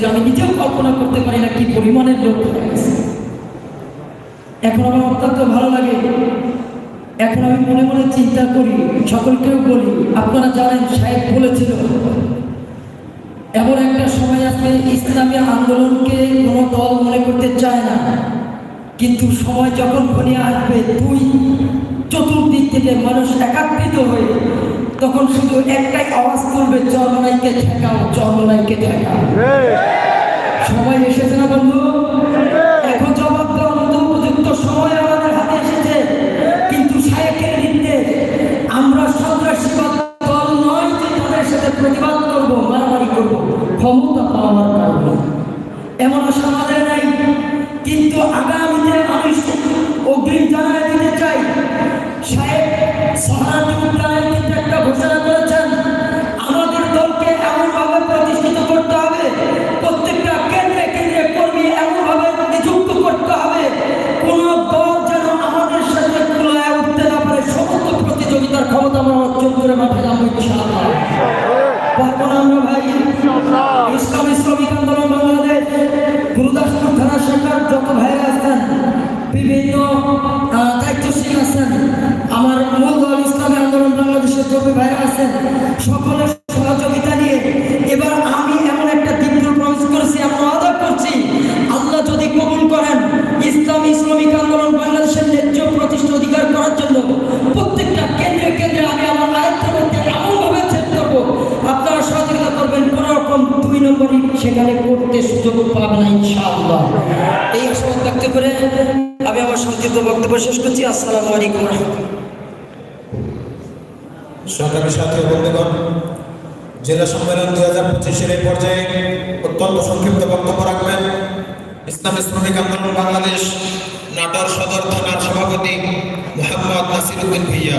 যে আমি নিজেও কল্পনা করতে পারি না কি পরিমাণের লোক এখন আমার অত্যন্ত ভালো লাগে। এখন আমি মনে মনে চিন্তা করি, সকলকেও বলি, আপনারা জানেন, সাহেব বলেছিল, এমন একটা সময় আসবে, ইসলামী আন্দোলনকে কোনো দল মনে করতে চায় না। কিন্তু সময় যখন ঘনিয়ে আসবে, দুই চতুর্দিক থেকে মানুষ একাকৃত হয়ে তখন শুধু একটাই আওয়াজ তুলবে চরমনাইকে ঠেকাও চরমনাইকে ঠেকাও। সময় এসেছে না বন্ধু? এখন জবাব দেওয়ার উপযুক্ত সময় আমাদের হাতে এসেছে। কিন্তু সাহেবের নির্দেশ আমরা সন্ত্রাসীবাদ দল নয় যে তাদের সাথে প্রতিবাদ করব, মারামারি করব, ক্ষমতা পাওয়ার কারণে। এমন আশা নাই। কিন্তু আগামীতে আমি অগ্রিম জানায় দিতে চাই সাহেব সহানুভূতি করে মাঠে যাব ইনশাআল্লাহ। পারব না ভাই। ইসলাম ইসলামিক আন্দোলন বাংলাদেশ, গুরুদাসপুর থানা শাখার যত ভাইরা আছেন, বিভিন্ন সেখানে করতে সুযোগ পাবে না, ইনশাআল্লাহ। এই আশাবাদ ব্যক্ত করে আমি আমার সংক্ষিপ্ত বক্তব্য শেষ করছি। আসসালামু আলাইকুম রহমতুল্লাহ। সরকারি সাথী বন্ধুগণ, জেলা সম্মেলন দুই হাজার পঁচিশের এই পর্যায়ে অত্যন্ত সংক্ষিপ্ত বক্তব্য রাখবেন। ইসলামী শ্রমিক আন্দোলন বাংলাদেশ, নাটোর সদর থানার সভাপতি মোহাম্মদ নাসির উদ্দিন ভুইয়া।